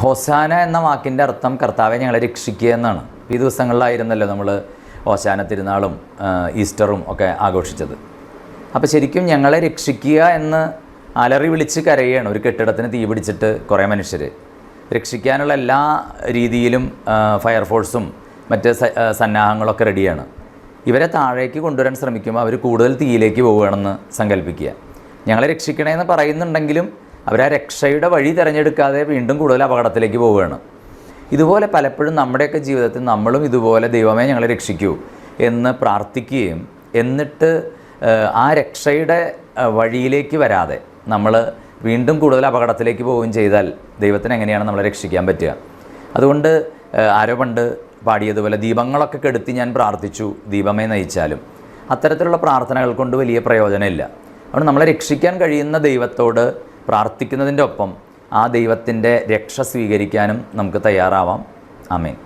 Hosanna എന്ന വാക്കിന്റെ അർത്ഥം കർത്താവെ ഞങ്ങളെ രക്ഷിക്കുക എന്നാണ്. ഈ ദിവസങ്ങളിലായിരുന്നല്ലോ നമ്മൾ ഹോസാന തിരുനാളും ഈസ്റ്ററും ഒക്കെ ആഘോഷിച്ചത്. അപ്പോൾ ശരിക്കും ഞങ്ങളെ രക്ഷിക്കുക എന്ന് അലറി വിളിച്ച് കരയുകയാണ്. ഒരു കെട്ടിടത്തിന് തീ പിടിച്ചിട്ട് കുറേ മനുഷ്യർ രക്ഷിക്കാനുള്ള എല്ലാ രീതിയിലും ഫയർഫോഴ്സും മറ്റ് സന്നാഹങ്ങളൊക്കെ റെഡിയാണ്. ഇവരെ താഴേക്ക് കൊണ്ടുവരാൻ ശ്രമിക്കുമ്പോൾ അവർ കൂടുതൽ തീയിലേക്ക് പോവുകയാണെന്ന് സങ്കല്പിക്കുക. ഞങ്ങളെ രക്ഷിക്കണേന്ന് പറയുന്നുണ്ടെങ്കിലും അവർ ആ രക്ഷയുടെ വഴി തിരഞ്ഞെടുക്കാതെ വീണ്ടും കൂടുതൽ അപകടത്തിലേക്ക് പോവുകയാണ്. ഇതുപോലെ പലപ്പോഴും നമ്മുടെയൊക്കെ ജീവിതത്തിൽ നമ്മളും ഇതുപോലെ ദൈവമേ ഞങ്ങളെ രക്ഷിക്കൂ എന്ന് പ്രാർത്ഥിക്കുകയും എന്നിട്ട് ആ രക്ഷയുടെ വഴിയിലേക്ക് വരാതെ നമ്മൾ വീണ്ടും കൂടുതൽ അപകടത്തിലേക്ക് പോവുകയും ചെയ്താൽ ദൈവത്തിന് എങ്ങനെയാണ് നമ്മളെ രക്ഷിക്കാൻ പറ്റുക? അതുകൊണ്ട് ആരോ പണ്ട് പാടിയതുപോലെ ദീപങ്ങളൊക്കെ കെടുത്തി ഞാൻ പ്രാർത്ഥിച്ചു ദീപമേ നയിച്ചാലും. അത്തരത്തിലുള്ള പ്രാർത്ഥനകൾ കൊണ്ട് വലിയ പ്രയോജനമില്ല. അതുകൊണ്ട് നമ്മളെ രക്ഷിക്കാൻ കഴിയുന്ന ദൈവത്തോട് പ്രാർത്ഥിക്കുന്നതിന്റെ ഒപ്പം ആ ദൈവത്തിന്റെ രക്ഷ സ്വീകരിക്കാനും നമുക്ക് തയ്യാറാവാം. ആമേൻ.